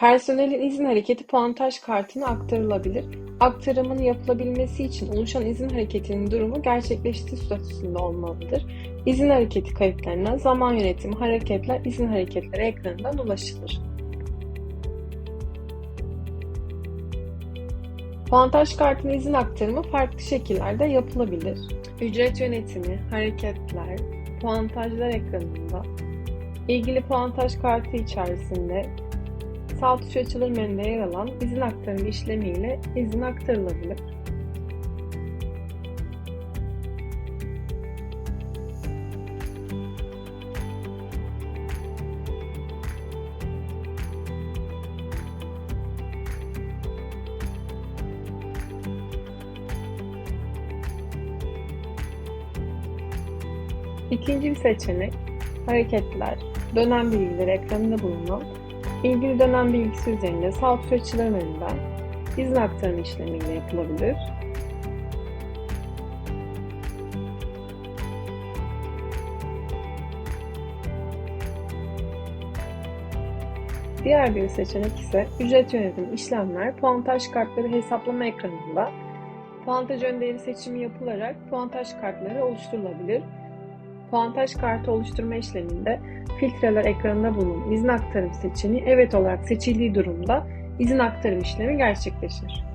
Personelin izin hareketi puantaj kartına aktarılabilir. Aktarımın yapılabilmesi için oluşan izin hareketinin durumu gerçekleştiği statüsünde olmalıdır. İzin hareketi kayıtlarına zaman yönetimi hareketler izin hareketleri ekranından ulaşılır. Puantaj kartının izin aktarımı farklı şekillerde yapılabilir. Ücret yönetimi, hareketler, puantajlar ekranında ilgili puantaj kartı içerisinde sağ tuş açılır menüde yer alan izin aktarımı işlemiyle izin aktarılabilir. İkinci bir seçenek hareketler, dönem bilgileri ekranında bulunan ilgili dönem bilgisi üzerinde tuş açılır menüden izin aktarımı işlemiyle yapılabilir. Diğer bir seçenek ise ücret yönetimi işlemler puantaj kartları hesaplama ekranında puantaj önderi seçimi yapılarak puantaj kartları oluşturulabilir. Puantaj kartı oluşturma işleminde filtreler ekranında bulunan izin aktarım seçeneği evet olarak seçildiği durumda izin aktarım işlemi gerçekleşir.